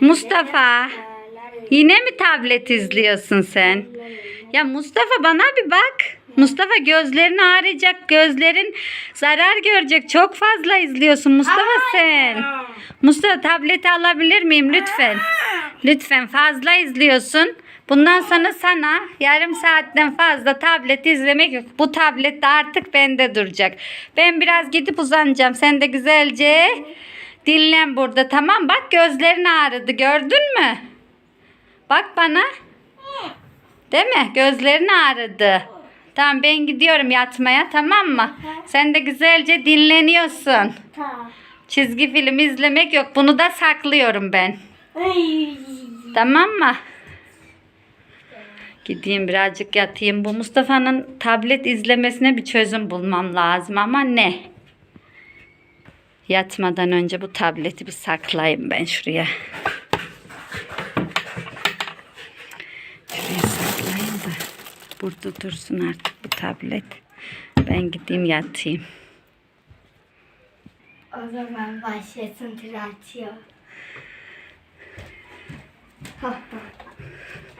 Mustafa. Yine mi tablet izliyorsun sen? Ya Mustafa bana bir bak. Mustafa gözlerin ağrıyacak. Gözlerin zarar görecek. Çok fazla izliyorsun Mustafa sen. Mustafa tableti alabilir miyim lütfen? Lütfen fazla izliyorsun. Bundan sonra sana yarım saatten fazla tablet izlemek yok. Bu tablet de artık bende duracak. Ben biraz gidip uzanacağım. Sen de güzelce dinlen burada tamam. Bak gözlerin ağrıdı gördün mü? Bak bana. Değil mi? Gözlerin ağrıdı. Tamam ben gidiyorum yatmaya tamam mı? Sen de güzelce dinleniyorsun. Tamam. Çizgi film izlemek yok. Bunu da saklıyorum ben. Tamam mı? Gideyim birazcık yatayım. Bu Mustafa'nın tablet izlemesine bir çözüm bulmam lazım ama ne? Yatmadan önce bu tableti bir saklayayım ben şuraya. Şuraya saklayayım da burada dursun artık bu tablet. Ben gideyim yatayım. O zaman başlasın tiratio. Ha ha.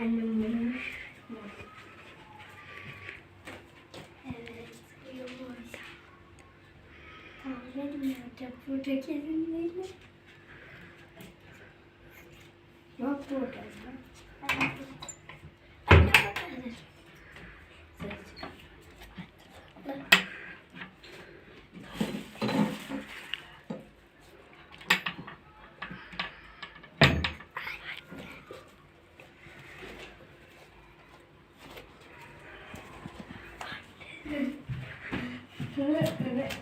Annem benim. Evet, uyumuş. Tabletim nerede? Burada kesinlikle. Yok burada. Anne,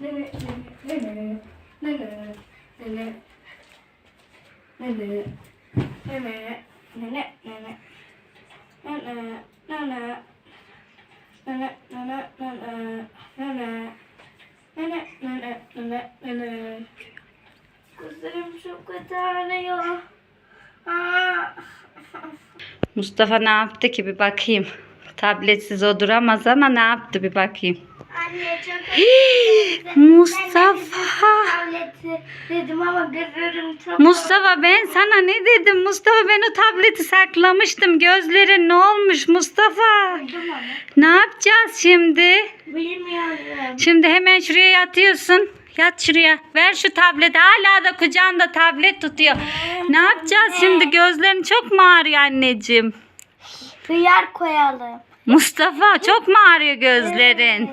anne bakalım. Kızlarım çok kötü. Mustafa ne yaptı ki bir bakayım. Tabletsiz o duramaz ama ne yaptı bir bakayım. Anne çok. Mustafa. Tableti dedim ama gözlerim çok Mustafa ben sana ne dedim? Mustafa ben o tableti saklamıştım. Gözlerin ne olmuş Mustafa? Ne yapacağız şimdi? Bilmiyorum. Şimdi hemen şuraya yatıyorsun. Yat şuraya. Ver şu tableti. Hala da kucağında tablet tutuyor. Ne yapacağız şimdi? Gözlerin çok mu ağrıyor anneciğim? Hıyar koyalım. Mustafa çok mu ağrıyor gözlerin?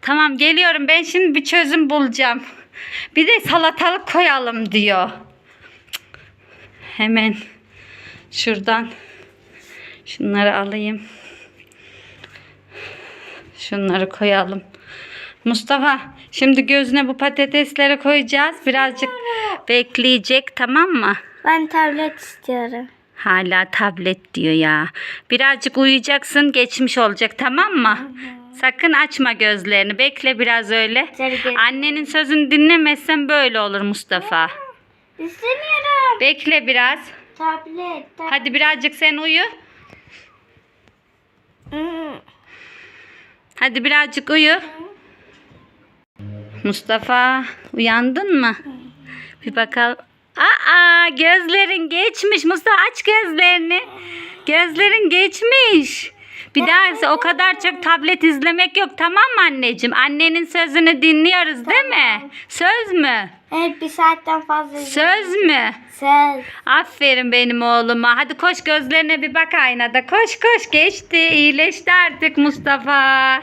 Tamam geliyorum. Ben şimdi bir çözüm bulacağım. Bir de salatalık koyalım diyor. Hemen şuradan şunları alayım. Şunları koyalım. Mustafa şimdi gözüne bu patatesleri koyacağız. Birazcık bekleyecek tamam mı? Ben tablet istiyorum. Hala tablet diyor ya. Birazcık uyuyacaksın geçmiş olacak tamam mı? Sakın açma gözlerini. Bekle biraz öyle. Annenin sözünü dinlemezsen böyle olur Mustafa. İstemiyorum. Bekle biraz. Tablet. tablet. Hadi birazcık sen uyu. Hmm. Hadi birazcık uyu. Mustafa uyandın mı? Bir bakalım. Aa gözlerin geçmiş. Mustafa aç gözlerini. Gözlerin geçmiş. Bir daha o kadar çok tablet izlemek yok tamam mı anneciğim? Annenin sözünü dinliyoruz değil mi? Söz mü? Evet bir saatten fazla. Söz mü? Söz. Aferin benim oğluma. Hadi koş gözlerine bir bak aynada. Koş koş geçti. İyileşti artık Mustafa.